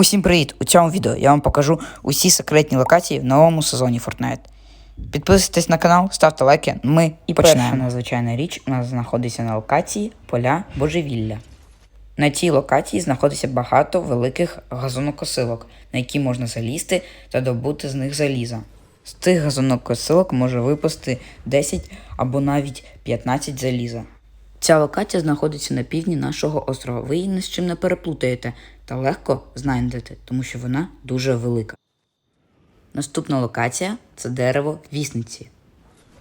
Усім привіт! У цьому відео я вам покажу усі секретні локації в новому сезоні Fortnite. Підписуйтесь на канал, ставте лайки, ми і починаємо. Перша надзвичайна річ у нас знаходиться на локації поля божевілля. На цій локації знаходиться багато великих газонокосилок, на які можна залізти та добути з них заліза. З тих газонокосилок може випасти 10 або навіть 15 заліза. Ця локація знаходиться на півдні нашого острова. Ви її ні з чим не переплутаєте та легко знайдете, тому що вона дуже велика. Наступна локація це дерево вісниці.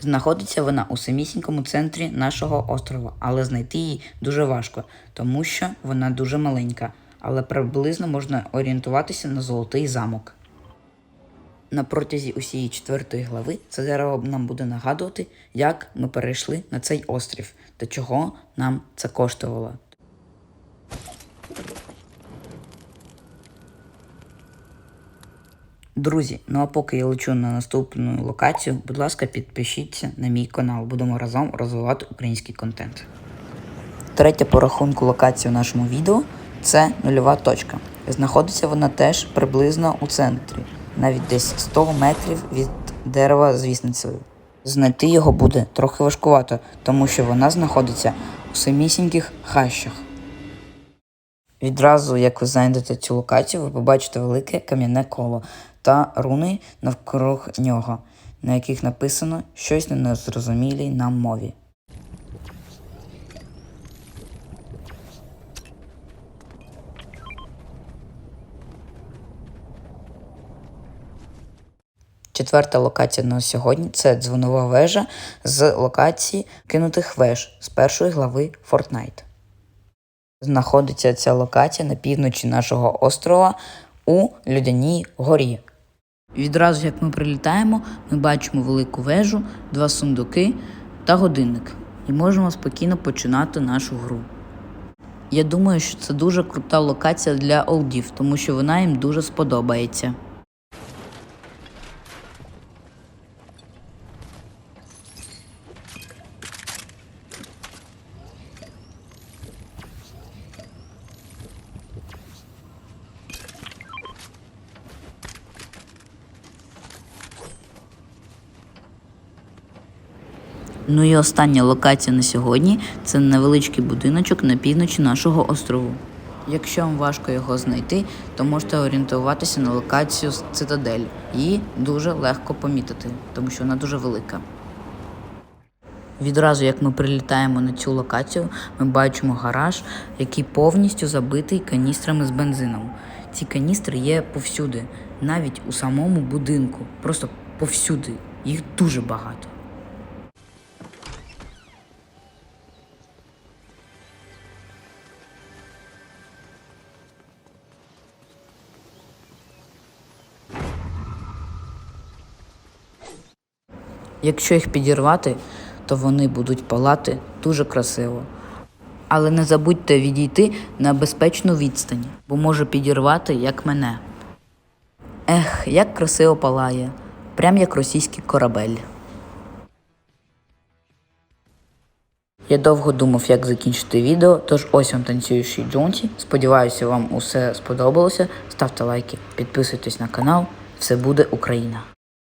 Знаходиться вона у самісінькому центрі нашого острова, але знайти її дуже важко, тому що вона дуже маленька, але приблизно можна орієнтуватися на золотий замок. На протязі усієї четвертої глави це дерево нам буде нагадувати, як ми перейшли на цей острів та чого нам це коштувало. Друзі, ну а поки я лечу на наступну локацію, будь ласка, підпишіться на мій канал. Будемо разом розвивати український контент. Третя по рахунку локація в нашому відео це нульова точка. Знаходиться вона теж приблизно у центрі, навіть десь 100 метрів від дерева з вісницею. Знайти його буде трохи важкувато, тому що вона знаходиться у самісіньких хащах. Відразу, як ви знайдете цю локацію, ви побачите велике кам'яне коло та руни навкруг нього, на яких написано щось на незрозумілій нам мові. Четверта локація на сьогодні це дзвонова вежа з локації кинутих веж з першої глави Fortnite. Знаходиться ця локація на півночі нашого острова у Людяній горі. Відразу, як ми прилітаємо, ми бачимо велику вежу, два сундуки та годинник. І можемо спокійно починати нашу гру. Я думаю, що це дуже крута локація для олдів, тому що вона їм дуже сподобається. Ну і остання локація на сьогодні це невеличкий будиночок на півночі нашого острову. Якщо вам важко його знайти, то можете орієнтуватися на локацію цитадель. Її дуже легко помітити, тому що вона дуже велика. Відразу, як ми прилітаємо на цю локацію, ми бачимо гараж, який повністю забитий каністрами з бензином. Ці каністри є повсюди, навіть у самому будинку. Просто повсюди. Їх дуже багато. Якщо їх підірвати, то вони будуть палати дуже красиво. Але не забудьте відійти на безпечну відстань, бо може підірвати, як мене. Ех, як красиво палає, прям як російський корабель. Я довго думав, як закінчити відео, тож ось вам танцюючий Джонті. Сподіваюся, вам усе сподобалося. Ставте лайки, підписуйтесь на канал. Все буде Україна!